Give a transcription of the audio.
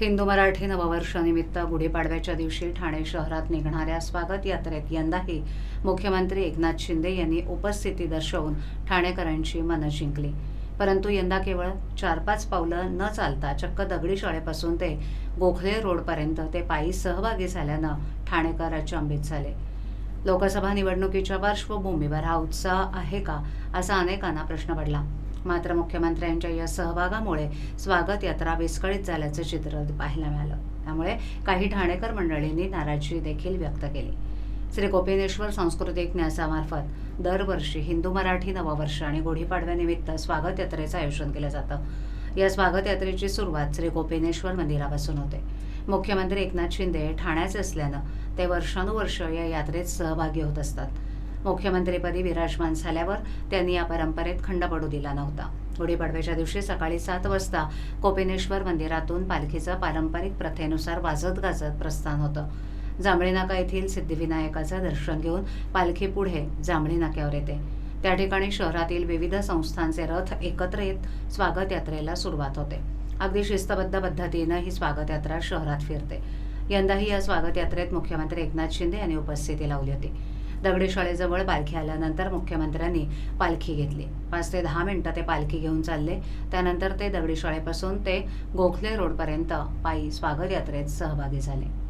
हिंदू मराठी नववर्षानिमित्त गुढीपाडव्याच्या दिवशी ठाणे शहरात निघणाऱ्या स्वागत यात्रेत यंदाही मुख्यमंत्री एकनाथ शिंदे यांनी उपस्थिती दर्शवून ठाणेकरांची मनं जिंकली. परंतु यंदा केवळ चार पाच पावलं न चालता चक्क दगडी शाळेपासून ते गोखले रोडपर्यंत ते पायी सहभागी झाल्यानं ठाणेकर अचंबित झाले. लोकसभा निवडणुकीच्या पार्श्वभूमीवर हा उत्साह आहे का असा अनेकांना प्रश्न पडला. मात्र मुख्यमंत्र्यांच्या या सहभागामुळे स्वागत यात्रा विस्कळीत झाल्याचं चित्र पाहायला मिळालं. त्यामुळे काही ठाणेकर मंडळींनी नाराजी देखील व्यक्त केली. श्री गोपिनेश्वर सांस्कृतिक न्यासामार्फत दरवर्षी हिंदू मराठी नववर्ष आणि गुढीपाडव्यानिमित्त स्वागत यात्रेचं आयोजन केलं जातं. या स्वागत यात्रेची सुरुवात श्री गोपिनेश्वर मंदिरापासून होते. मुख्यमंत्री एकनाथ शिंदे ठाण्याचे असल्यानं ते वर्षानुवर्ष या यात्रेत सहभागी होत असतात. मुख्यमंत्रीपदी विराजमान झाल्यावर त्यांनी या परंपरेत खंड पडू दिला नव्हता. गुढीपाडव्याच्या दिवशी सकाळी सात वाजता कोपिनेश्वर मंदिरातून पालखीचं पारंपरिक प्रथेनुसार वाजत गाजत प्रस्थान होतं. जांभळी नाका येथील सिद्धिविनायकाचं दर्शन घेऊन पालखी पुढे जांभळी नाक्यावर येते. त्या ठिकाणी शहरातील विविध संस्थांचे रथ एकत्र येत स्वागत यात्रेला सुरुवात होते. अगदी शिस्तबद्ध पद्धतीनं ही स्वागत यात्रा शहरात फिरते. यंदाही या स्वागत यात्रेत मुख्यमंत्री एकनाथ शिंदे यांनी उपस्थिती लावली होती. दगडी शाळेजवळ पालखी आल्यानंतर मुख्यमंत्र्यांनी पालखी घेतली. पाच ते दहा मिनटं ते पालखी घेऊन चालले. त्यानंतर ते दगडी शाळेपासून ते गोखले रोडपर्यंत पायी स्वागत यात्रेत सहभागी झाले.